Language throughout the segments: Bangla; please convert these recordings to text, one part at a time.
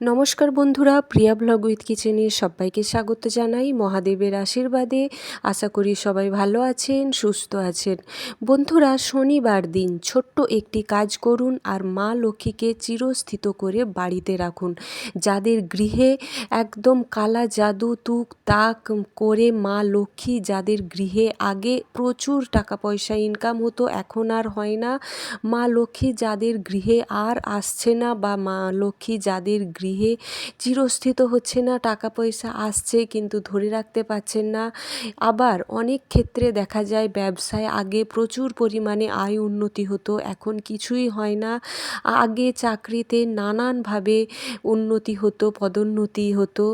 নমস্কার বন্ধুরা, প্রিয়া ব্লগ উইথ কিচেনে সবাইকে স্বাগত জানাই মহাদেবের আশীর্বাদে। আশা করি সবাই ভালো আছেন, সুস্থ আছেন। বন্ধুরা, শনিবার দিন ছোট্ট একটি কাজ করুন আর মা লক্ষ্মীকে চিরস্থিত করে বাড়িতে রাখুন। যাদের গৃহে একদম কালা জাদু, তুক তাক করে মা লক্ষ্মী যাদের গৃহে আগে প্রচুর টাকা পয়সা ইনকাম হতো, এখন আর হয় না। মা লক্ষ্মী যাদের গৃহে আর আসছে না বা মা লক্ষ্মী যাদের গৃহে চিরস্থিত হচ্ছে না টাকা পয়সা আসছে কিন্তু ধরে রাখতে পারছেন না। আবার অনেক ক্ষেত্রে দেখা যায় ব্যবসায় আগে প্রচুর পরিমাণে আয় উন্নতি হতো, এখন কিছুই হয় না। আগে চাকরিতে নানানভাবে উন্নতি হতো, পদোন্নতি হতো,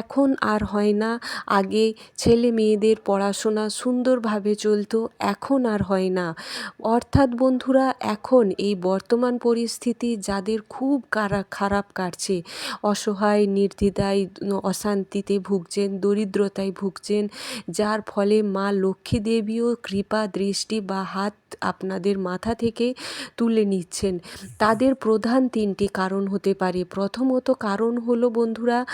এখন আর হয় না। আগে ছেলে মেয়েদের পড়াশোনা সুন্দরভাবে চলতো, এখন আর হয় না। অর্থাৎ বন্ধুরা, এখন এই বর্তমান পরিস্থিতি যাদের খুব খারাপ কাটছে অসহায়, নির্দ্বিধায় অশান্তিতে ভুগছেন, দরিদ্রতায় ভুগছেন, যার ফলে মা লক্ষ্মী দেবীও কৃপা, দৃষ্টি বা হাত আপনাদের মাথা থেকে তুলে নিচ্ছেন। তাদের প্রধান তিনটি কারণ হতে পারে। প্রথমত কারণ হলো, বন্ধুরা,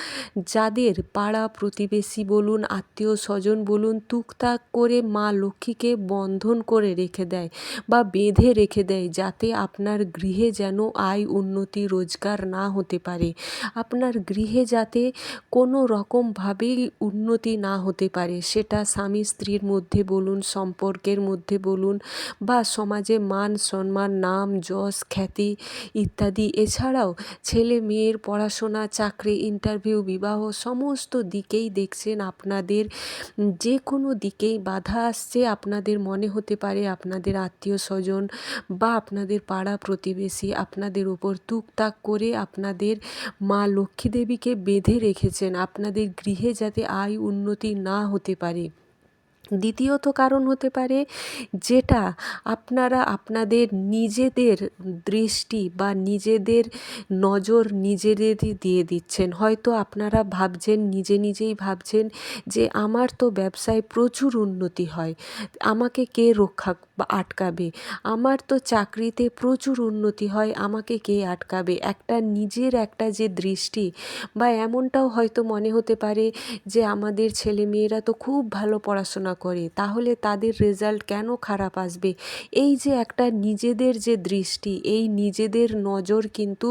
যাদের পাড়া প্রতিবেশী বলুন, আত্মীয় স্বজন বলুন তুকতাক করে মা লক্ষ্মীকে বন্ধন করে রেখে দেয় বা বেঁধে রেখে দেয় যাতে আপনার গৃহে যেন আয়, উন্নতি, রোজগার না হতে পারে। আপনার গৃহে যাতে কোনো রকমভাবেই উন্নতি না হতে পারে, সেটা স্বামী স্ত্রীর মধ্যে বলুন, সম্পর্কের মধ্যে বলুন বা সমাজে মান সম্মান, নাম, যশ, খ্যাতি ইত্যাদি। এছাড়াও ছেলে মেয়ের পড়াশোনা, চাকরি ইন্টারভিউ বিবাহ সমস্ত দিকেই দেখছেন আপনাদের। যে কোনো দিকেই বাধা আসছে, আপনাদের মনে হতে পারে আপনাদের আত্মীয় স্বজন বা আপনাদের পাড়া প্রতিবেশী আপনাদের ওপর তুকতাক করে আপনাদের মা লক্ষ্মী দেবীকে বেঁধে রেখেছেন আপনাদের গৃহে যাতে আয় উন্নতি না হতে পারে। দ্বিতীয়ত কারণ হতে পারে যেটা আপনারা আপনাদের নিজেদের দৃষ্টি বা নিজেদের নজর নিজেদেরই দিয়ে দিচ্ছেন। হয়তো আপনারা ভাবছেন, নিজে নিজেই ভাবছেন যে আমার তো ব্যবসায় প্রচুর উন্নতি হয়, আমাকে কে রক্ষা আটকাবে। আমার তো চাকরিতে প্রচুর উন্নতি হয়, আমাকে কে আটকাবে? একটা নিজের একটা যে দৃষ্টি বা এমনটাও হয়তো মনে হতে পারে যে আমাদের ছেলে মেয়েরা তো খুব ভালো পড়াশোনা করে, তাহলে তাদের রেজাল্ট কেন খারাপ আসবে? এই যে একটা নিজেদের যে দৃষ্টি, এই নিজেদের নজর কিন্তু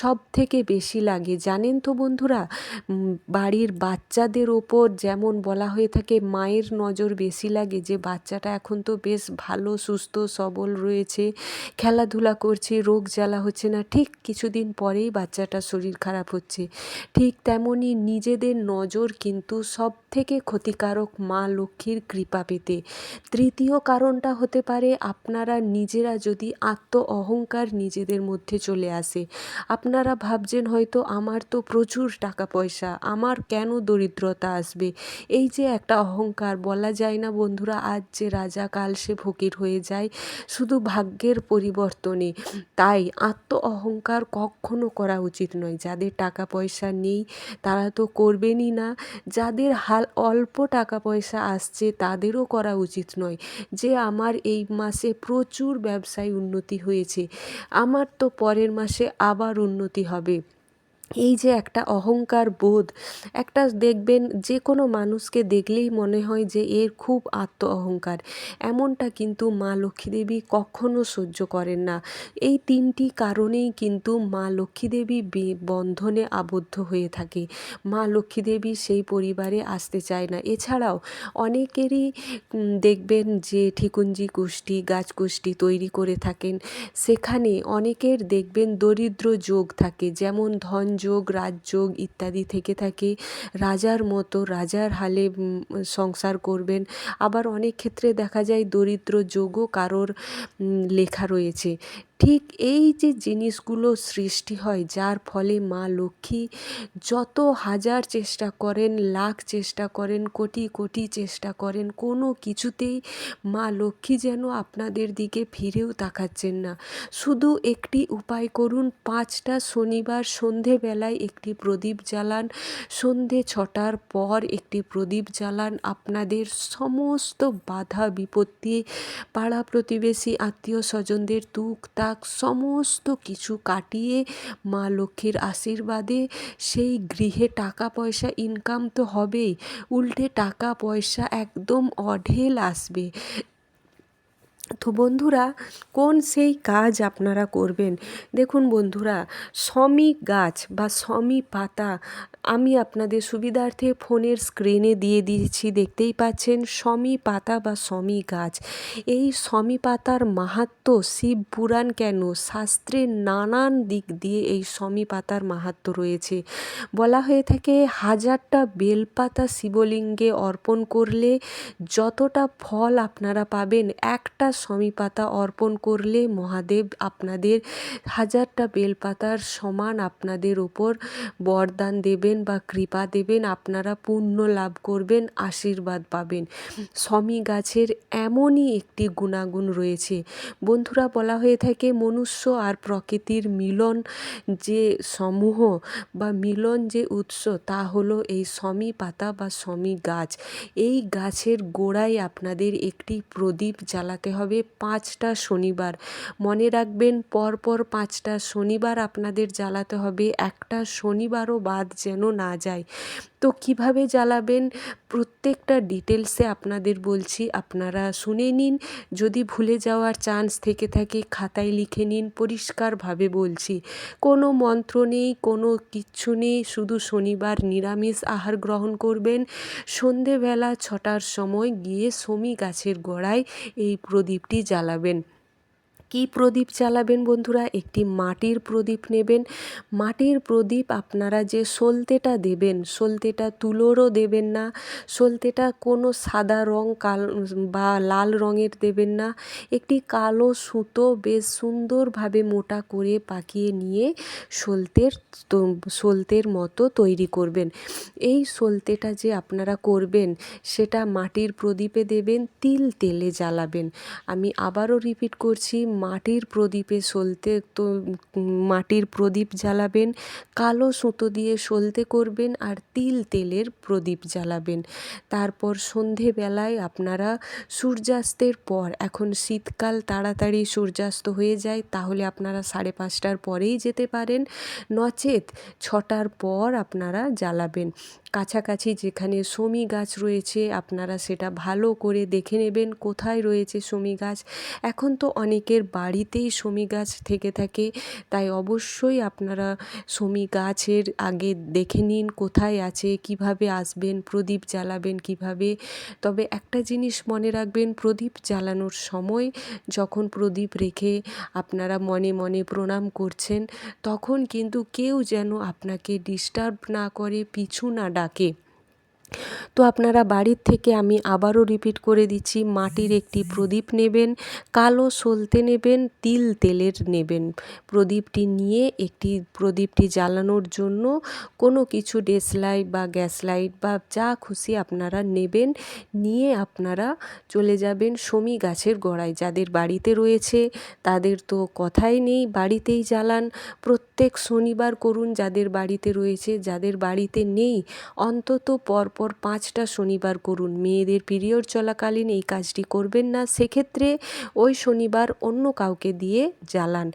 সব থেকে বেশি লাগে। জানেন তো বন্ধুরা বাড়ির বাচ্চাদের ওপর যেমন বলা হয়ে থাকে, মায়ের নজর বেশি লাগে যে বাচ্চাটা এখন তো বেশ ভালো সুস্থ, সবল রয়েছে, খেলাধুলা করছে, রোগ জ্বালা হচ্ছে না, ঠিক কিছুদিন পরেই বাচ্চাটার শরীর খারাপ হচ্ছে। ঠিক তেমনই নিজেদের নজর কিন্তু সব থেকে ক্ষতিকারক মা লক্ষ্মীর কৃপা পেতে। তৃতীয় কারণটা হতে পারে আপনারা নিজেরা যদি আত্ম অহংকার নিজেদের মধ্যে চলে আসে। আপনারা ভাবছেন হয়তো আমার তো প্রচুর টাকা পয়সা আমার কেন দরিদ্রতা আসবে? এই যে একটা অহংকার, বলা যায় না বন্ধুরা, আজ যে রাজা, কাল সে ফকির হয়ে যায়। শুধু ভাগ্যের পরিবর্তনে। তাই আত্ম অহংকার কখনো করা উচিত নয়। যাদের টাকা পয়সা নেই, তারা তো করবেনই না। যাদের হাল অল্প টাকা পয়সা আসছে, তাদেরও করা উচিত নয়। যে আমার এই মাসে প্রচুর ব্যবসায় উন্নতি হয়েছে, আমার তো পরের মাসে আবার উন্নতি হবে। এই যে একটা অহংকার বোধ, একটা দেখবেন যে কোনো মানুষকে দেখলেই মনে হয় যে এর খুব আত্ম অহংকার এমনটা কিন্তু মা লক্ষ্মী দেবী কখনো সহ্য করেন না। এই তিনটি কারণেই কিন্তু মা লক্ষ্মী দেবী বন্ধনে আবদ্ধ হয়ে থাকে। মা লক্ষ্মী দেবী সেই পরিবারে আসতে চায় না। এছাড়াও অনেকেরই দেখবেন যে ঠিকুঞ্জি কুষ্টি, গাছ কুষ্টি তৈরি করে থাকেন। সেখানে অনেকের দেখবেন দরিদ্র যোগ থাকে। যেমন ধন যোগ রাজযোগ ইত্যাদি থেকে থাকে। রাজার মতো, রাজার হালে সংসার করবেন। আবার অনেক ক্ষেত্রে দেখা যায় দরিদ্র যোগও কারোর লেখা রয়েছে। ঠিক এই যে জিনিসগুলো সৃষ্টি হয়, যার ফলে মা লক্ষ্মী যত হাজার চেষ্টা করেন, লাখ চেষ্টা করেন, কোটি কোটি চেষ্টা করেন, কোনো কিছুতেই মা লক্ষ্মী যেন আপনাদের দিকে ফিরেও তাকাচ্ছেন না। শুধু একটি উপায় করুন, পাঁচটা শনিবার সন্ধেবেলায় একটি প্রদীপ জ্বালান, সন্ধে ছটার পর একটি প্রদীপ জ্বালান, আপনাদের সমস্ত বাধা বিপত্তি, পাড়া প্রতিবেশী, আত্মীয় স্বজনদের দুঃখ টাক সমস্ত কিছু কাটিয়ে মা লক্ষ্মীর আশীর্বাদে সেই গৃহে টাকা পয়সা ইনকাম তো হবেই। উল্টে টাকা পয়সা একদম অঢেল আসবে। তো বন্ধুরা, কোন সেই কাজ আপনারা করবেন? দেখুন বন্ধুরা, সমি গাছ বা শমী পাতা আমি আপনাদের সুবিধার্থে ফোনের স্ক্রিনে দিয়ে দিয়েছি, দেখতেই পাচ্ছেন শমী পাতা বা শমী গাছ। এই সমি পাতার মাহাত্ম্য শিব পুরাণ কেন? শাস্ত্রের নানান দিক দিয়ে এই সমি পাতার মাহাত্ম্য রয়েছে। বলা হয়ে থাকে, হাজারটা বেলপাতা শিবলিঙ্গে অর্পণ করলে যতটা ফল আপনারা পাবেন, একটা শমী পাতা অর্পণ করলে মহাদেব আপনাদের হাজারটা বেলপাতার সমান আপনাদের ওপর বরদান দেবেন বা কৃপা দেবেন, আপনারা পুণ্য লাভ করবেন, আশীর্বাদ পাবেন। শমী গাছের এমনই একটি গুণাগুণ রয়েছে। বন্ধুরা, বলা হয়ে থাকে, মনুষ্য আর প্রকৃতির মিলন যে সমূহ বা মিলন যে উৎস, তা হলো এই শমী পাতা বা শমী গাছ। এই গাছের গোড়ায় আপনাদের একটি প্রদীপ জ্বালাতে হবে। পাঁচটা শনিবার। মনে রাখবেন, পরপর পাঁচটা শনিবার আপনাদের জ্বালাতে হবে। একটা শনিবারও বাদ যেন না যায়। তো কীভাবে জ্বালাবেন? প্রত্যেকটা ডিটেলসে আপনাদের বলছি, আপনারা শুনে নিন। যদি ভুলে যাওয়ার চান্স থেকে থাকে, খাতায় লিখে নিন, পরিষ্কারভাবে বলছি। কোনো মন্ত্র নেই, কোনো কিচ্ছু নেই, শুধু শনিবার নিরামিষ আহার গ্রহণ করবেন। সন্ধেবেলা ছটার সময় গিয়ে শমী গাছের গোড়ায় এই প্রদীপটি জ্বালাবেন। কী প্রদীপ জ্বালাবেন বন্ধুরা? একটি মাটির প্রদীপ নেবেন। মাটির প্রদীপ আপনারা যে সলতেটা দেবেন, সলতেটা তুলোরও দেবেন না, সলতেটা কোনো সাদা রং কাল বা লাল রঙের দেবেন না। একটি কালো সুতো বেশ সুন্দরভাবে মোটা করে পাকিয়ে নিয়ে সলতের সলতের মতো তৈরি করবেন। এই সলতেটা যে আপনারা করবেন, সেটা মাটির প্রদীপে দেবেন, তিল তেলে জ্বালাবেন। আমি আবারও রিপিট করছি মাটির প্রদীপে সলতে তো মাটির প্রদীপ জ্বালাবেন, কালো সুতো দিয়ে সলতে করবেন আর তিল তেলের প্রদীপ জ্বালাবেন। তারপর সন্ধেবেলায় আপনারা সূর্যাস্তের পর, এখন শীতকাল তাড়াতাড়ি সূর্যাস্ত হয়ে যায়, তাহলে আপনারা সাড়ে পাঁচটার পরেই যেতে পারেন। নচেত ছটার পর আপনারা জ্বালাবেন। কাছাকাছি যেখানে শমী গাছ রয়েছে, আপনারা সেটা ভালো করে দেখে নেবেন, কোথায় রয়েছে শমী গাছ। এখন তো অনেকের বাড়িতেই শমী গাছ থেকে থাকে, তাই অবশ্যই আপনারা শমী গাছের আগে দেখে নিন কোথায় আছে, কীভাবে আসবেন, প্রদীপ জ্বালাবেন কীভাবে। তবে একটা জিনিস মনে রাখবেন, প্রদীপ জ্বালানোর সময় যখন প্রদীপ রেখে আপনারা মনে মনে প্রণাম করছেন, তখন কিন্তু কেউ যেন আপনাকে ডিস্টার্ব না করে, পিছু না ডাকে। তো আপনারা বাড়ির থেকে আমি আবারও রিপিট করে দিচ্ছি, মাটির একটি প্রদীপ নেবেন, কালো সলতে নেবেন, তিল তেলের নেবেন। প্রদীপটি নিয়ে একটি প্রদীপটি জ্বালানোর জন্য কোনো কিছু ডেসলাইট বা গ্যাস লাইট বা যা খুশি আপনারা নেবেন, নিয়ে আপনারা চলে যাবেন শমী গাছের গোড়ায়। যাদের বাড়িতে রয়েছে তাদের তো কথাই নেই, বাড়িতেই জ্বালান। প্রত্যেক শনিবার করুন যাদের বাড়িতে রয়েছে, যাদের বাড়িতে নেই, অন্তত পরপর পাঁচটা শনিবার করুন। মেয়েদের পিরিয়ড চলাকালীন এই কাজটি করবেন না। সেক্ষেত্রে ওই শনিবার অন্য কাউকে দিয়ে জ্বালান।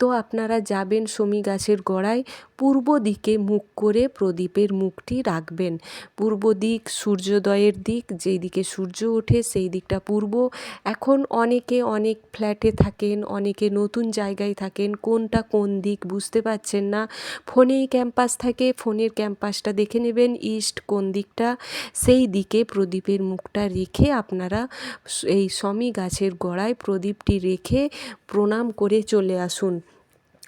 তো আপনারা যাবেন শমী গাছের গোড়ায়, পূর্ব দিকে মুখ করে প্রদীপের মুখটি রাখবেন। পূর্ব দিক সূর্যোদয়ের দিক, যেই দিকে সূর্য ওঠে সেই দিকটা পূর্ব। এখন অনেকে অনেক ফ্ল্যাটে থাকেন, অনেকে নতুন জায়গায় থাকেন, কোনটা কোন দিক বুঝতে পারছেন না। ফোনেই ক্যাম্পাস থাকে, ফোনের ক্যাম্পাসটা দেখে নেবেন ইস্ট কোন দিকটা। সেই দিকে প্রদীপের মুখটা রেখে আপনারা এই শমী গাছের গোড়ায় প্রদীপটি রেখে প্রণাম করে চলে আসুন।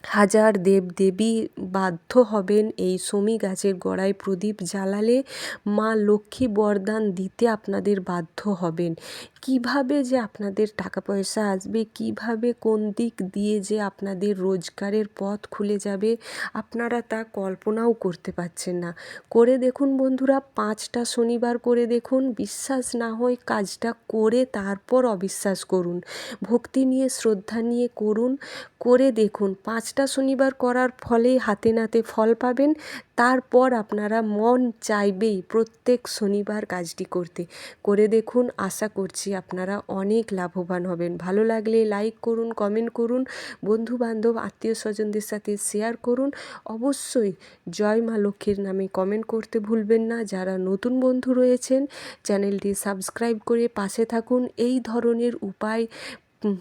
হাজার দেবদেবী বাধ্য হবেন এই শমী গাছের গোড়ায় প্রদীপ জ্বালালে মা লক্ষ্মী বরদান দিতে আপনাদের বাধ্য হবেন। কীভাবে যে আপনাদের টাকা পয়সা আসবে, কীভাবে কোন দিক দিয়ে যে আপনাদের রোজগারের পথ খুলে যাবে, আপনারা তা কল্পনাও করতে পারছেন না। করে দেখুন বন্ধুরা, পাঁচটা শনিবার করে দেখুন, বিশ্বাস না হয় কাজটা করে তারপর অবিশ্বাস করুন। ভক্তি নিয়ে, শ্রদ্ধা নিয়ে করুন, করে দেখুন পাঁচ পাঁচটা শনিবার করার ফলেই হাতে নাতে ফল পাবেন। তারপর আপনারা মন চাইবেই প্রত্যেক শনিবার কাজটি করতে। করে দেখুন, আশা করছি আপনারা অনেক লাভবান হবেন। ভালো লাগলে লাইক করুন কমেন্ট করুন বন্ধু বান্ধব আত্মীয় স্বজনদের সাথে শেয়ার করুন। অবশ্যই জয় মা লক্ষ্মীর নামে কমেন্ট করতে ভুলবেন না। যারা নতুন বন্ধু রয়েছেন চ্যানেলটি সাবস্ক্রাইব করে পাশে থাকুন। এই ধরনের উপায়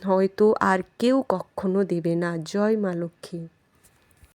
হয়তো আর কেউ কখনো দেবে না। জয় মা লক্ষ্মী।